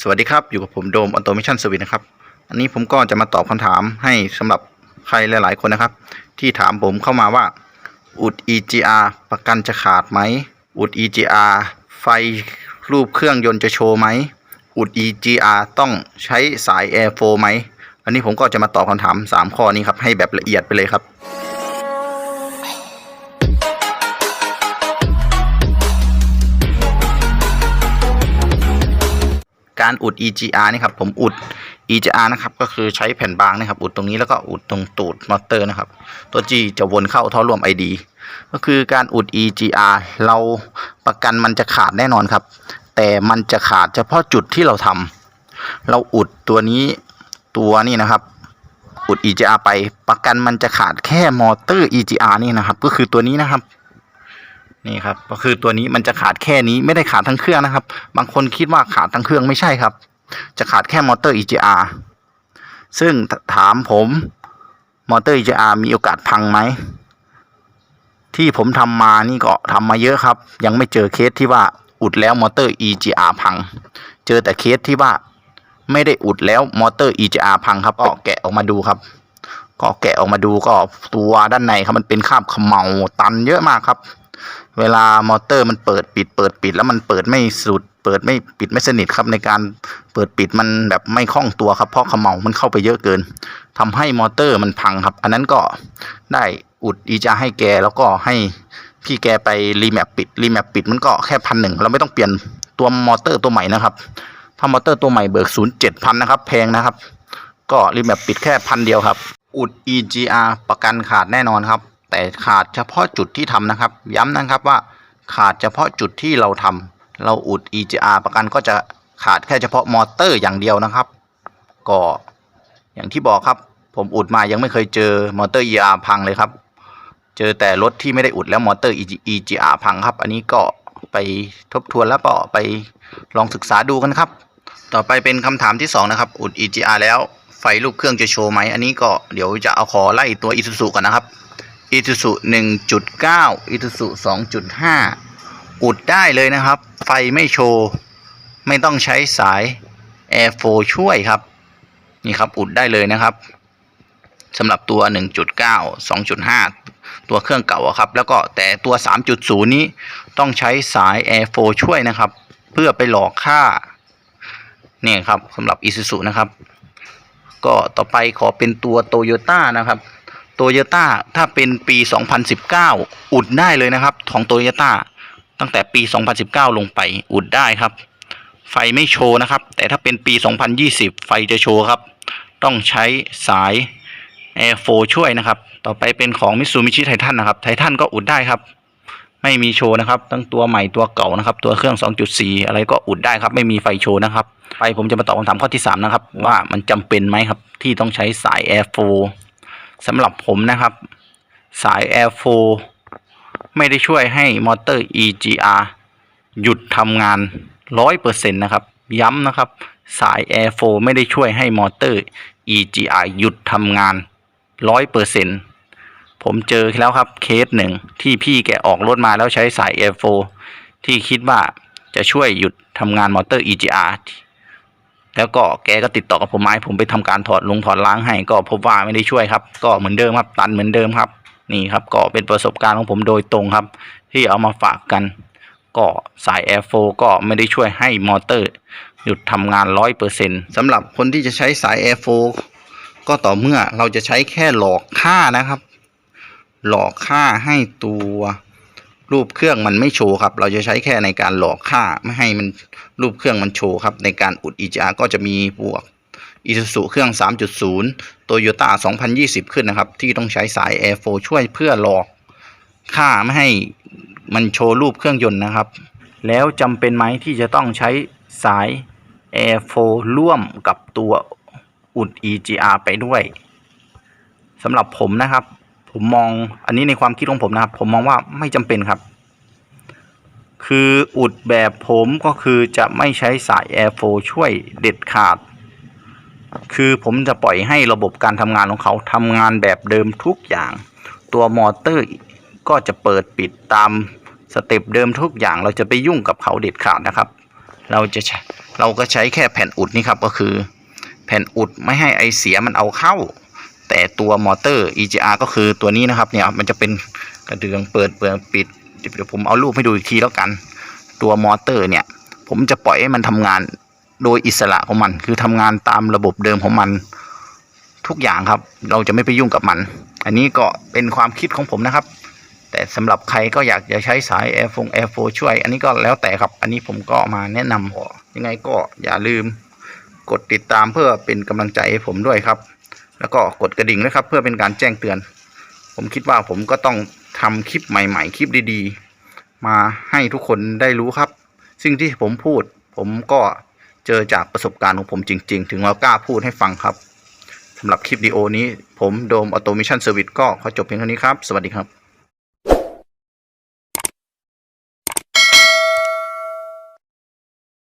สวัสดีครับ อยู่กับผมโดมออโตเมชันสวิตนะครับ อันนี้ผมก็จะมาตอบคำถามให้สำหรับใครหลาย ๆ คนนะครับ ที่ถามผมเข้ามาว่า อุด EGR ประกันจะขาดไหม อุด EGR ไฟรูปเครื่องยนต์จะโชว์ไหม อุด EGR ต้องใช้สาย Air f l o w ไหม อันนี้ผมก็จะมาตอบคำถาม 3 ข้อนี้ครับ ให้แบบละเอียดไปเลยครับ การอุด EGR นี่ครับผมอุด EGR นะครับก็คือใช้แผ่นบางนะครับอุดตรงนี้แล้วก็อุดตรงตูดมอเตอร์นะครับ ตัว G จะวนเข้าท่อร่วม ID ก็คือการอุด EGR เราประกันมันจะขาดแน่นอนครับ แต่มันจะขาดเฉพาะจุดที่เราทำเราอุดตัวนี้ตัวนี้นะครับอุด EGR ไปประกันมันจะขาดแค่มอเตอร์ EGR นี่นะครับ ก็คือตัวนี้นะครับ นี่ครับก็คือตัวนี้มันจะขาดแค่นี้ไม่ได้ขาดทั้งเครื่องนะครับ บางคนคิดว่าขาดทั้งเครื่องไม่ใช่ครับ จะขาดแค่มอเตอร์ EGR ซึ่งถามผมมอเตอร์ EGR มีโอกาสพังไหมที่ผมทำมานี่ก็ทำมาเยอะครับ ยังไม่เจอเคสที่ว่าอุดแล้วมอเตอร์ EGR พัง เจอแต่เคสที่ว่าไม่ได้อุดแล้วมอเตอร์ EGR พังครับก็แกะออกมาดูครับ ก็แกะออกมาดูก็ตัวด้านในครับมันเป็นคราบเขมเมาตันเยอะมากครับ เวลามอเตอร์มันเปิดปิด เปิดปิด แล้วมันเปิดไม่สุด เปิดไม่ปิดไม่สนิทครับในการเปิดปิดมันแบบไม่คล่องตัวครับ เพราะเขมเมามันเข้าไปเยอะเกินทำให้มอเตอร์มันพังครับ อันนั้นก็ได้อุดอีจาให้แกแล้วก็ให้พี่แกไปรีแมปปิดรีแมปปิดมันก็แค่พันหนึ่งเราไม่ต้องเปลี่ยนตัวมอเตอร์ตัวใหม่นะครับถ้ามอเตอร์ตัวใหม่เบิกศูนย์เจ็ดพันนะครับแพงนะครับ ก็รีแมปปิดแค่พันเดียวครับ อุด EGR ประกันขาดแน่นอนครับ แต่ขาดเฉพาะจุดที่ทำนะครับ ย้ำนะครับว่าขาดเฉพาะจุดที่เราทำเราอุด EGR ประกันก็จะขาดแค่เฉพาะมอเตอร์อย่างเดียวนะครับ ก็อย่างที่บอกครับ ผมอุดมายังไม่เคยเจอมอเตอร์ EGR พังเลยครับ เจอแต่รถที่ไม่ได้อุดแล้วมอเตอร์ EGR พังครับ อันนี้ก็ไปทบทวนแล้วก็ไปลองศึกษาดูกันครับ ต่อไปเป็นคำถามที่สองนะครับ อุด EGR แล้วไฟรูปเครื่องจะโชว์ไหม อันนี้ก็เดี๋ยวจะเอาขอไล่ตัว Isuzu ก่อนนะครับ Isuzu 1.9 Isuzu 2.5อุดได้เลยนะครับ ไฟไม่โชว์ ไม่ต้องใช้สาย Air f l o w ช่วยครับ นี่ครับอุดได้เลยนะครับสำหรับตัว 1.9 2.5 ตัวเครื่องเก่าครับ แล้วก็แต่ตัว 3.0 นี้ต้องใช้สาย Air f l o w ช่วยนะครับ เพื่อไปหลอกค่าเนี่ยครับสำหรับ Isuzu นะครับ ก็ต่อไปขอเป็นตัว Toyota นะครับ โตโยต้าถ้าเป็นปี 2019 อุดได้เลยนะครับ ของโตโยต้าตั้งแต่ปี 2019 ลงไปอุดได้ครับ ไฟไม่โชว์นะครับ แต่ถ้าเป็นปี 2020 ไฟจะโชว์ครับ ต้องใช้สาย Air f l o w ช่วยนะครับ ต่อไปเป็นของ Mitsubishi Titan นะครับ Titan ก็อุดได้ครับ ไม่มีโชว์นะครับ ทั้งตัวใหม่ตัวเก่านะครับ ตัวเครื่อง 2.4 อะไรก็อุดได้ครับ ไม่มีไฟโชว์นะครับ ไปผมจะมาตอบคำถามข้อที่ 3 นะครับ ว่ามันจำเป็นไหมครับ ที่ต้องใช้สาย Air f l o w สำหรับผมนะครับ สาย Air f l o w ไม่ได้ช่วยให้มอเตอร์ EGR หยุดทำงาน 100%นะครับ ย้ำนะครับ สาย Air f l o w ไม่ได้ช่วยให้มอเตอร์ EGR หยุดทำงาน 100%ผมเจอแล้วครับเคสหนึ่งที่พี่แกออกรถมาแล้วใช้สาย Air f l o w ที่คิดว่าจะช่วยหยุดทำงานมอเตอร์ EGR แล้วก็แกก็ติดต่อกับผมมาให้ผมไปทำการถอดลงถอดล้างให้ ก็พบว่าไม่ได้ช่วยครับ ก็เหมือนเดิมครับ ตันเหมือนเดิมครับ นี่ครับก็เป็นประสบการณ์ของผมโดยตรงครับ ที่เอามาฝากกัน ก็สาย Air f l o w ก็ไม่ได้ช่วยให้มอเตอร์หยุดทำงานร้อยเปอร์เซ็นต์สำหรับคนที่จะใช้สาย Air f l o w ก็ต่อเมื่อเราจะใช้แค่หลอกค่านะครับ หลอกค่าให้ตัว รูปเครื่องมันไม่โชว์ครับ เราจะใช้แค่ในการหลอกค่าไม่ให้มันรูปเครื่องมันโชว์ครับ ในการอุด EGR ก็จะมีพวก Isuzu เครื่อง 3.0 Toyota 2020 ขึ้นนะครับ ที่ต้องใช้สาย Air f l o w ช่วยเพื่อหลอกค่าไม่ให้มันโชว์รูปเครื่องยนต์นะครับ แล้วจำเป็นไหมที่จะต้องใช้สาย Air f l o w ร่วมกับตัวอุด EGR ไปด้วยสำหรับผมนะครับ ผมมองอันนี้ในความคิดของผมนะครับ ผมมองว่าไม่จำเป็นครับ คืออุดแบบผมก็คือจะไม่ใช้สาย Air f l o ช่วยเด็ดขาด คือผมจะปล่อยให้ระบบการทำงานของเขาทำงานแบบเดิมทุกอย่าง ตัวมอเตอร์ก็จะเปิดปิดตามสเต็ปเดิมทุกอย่าง เราจะไปยุ่งกับเขาเด็ดขาดนะครับ เราจะเราก็ใช้แค่แผ่นอุดนี่ครับก็คือ แผ่นอุดไม่ให้ไอเสียมันเอาเข้า แต่ตัวมอเตอร์ EGR ก็คือตัวนี้นะครับเนี่ยมันจะเป็นกระเดืองเปิดเปิดปิด เดี๋ยวผมเอารูปให้ดูอีกทีแล้วกัน ตัวมอเตอร์เนี่ย ผมจะปล่อยให้มันทำงานโดยอิสระของมัน คือทำงานตามระบบเดิมของมันทุกอย่างครับ เราจะไม่ไปยุ่งกับมัน อันนี้ก็เป็นความคิดของผมนะครับ แต่สำหรับใครก็อยากจะใช้สาย Air ฟง Air 4ช่วย อันนี้ก็แล้วแต่ครับ อันนี้ผมก็มาแนะนำยังไงก็อย่าลืม กดติดตามเพื่อเป็นกำลังใจให้ผมด้วยครับ แล้วก็กดกระดิ่งนะครับ เพื่อเป็นการแจ้งเตือน ผมคิดว่าผมก็ต้อง ทำคลิปใหม่ ๆ คลิปดีๆ มาให้ทุกคนได้รู้ครับสิ่งที่ผมพูด ผมก็เจอจากประสบการณ์ของผมจริง ๆ ถึงเรากล้าพูดให้ฟังครับสำหรับคลิปวิดีโอนี้ ผมโดมออโตมิชันเซอร์วิสก็ขอจบเพียงเท่านี้ครับ สวัสดีครับ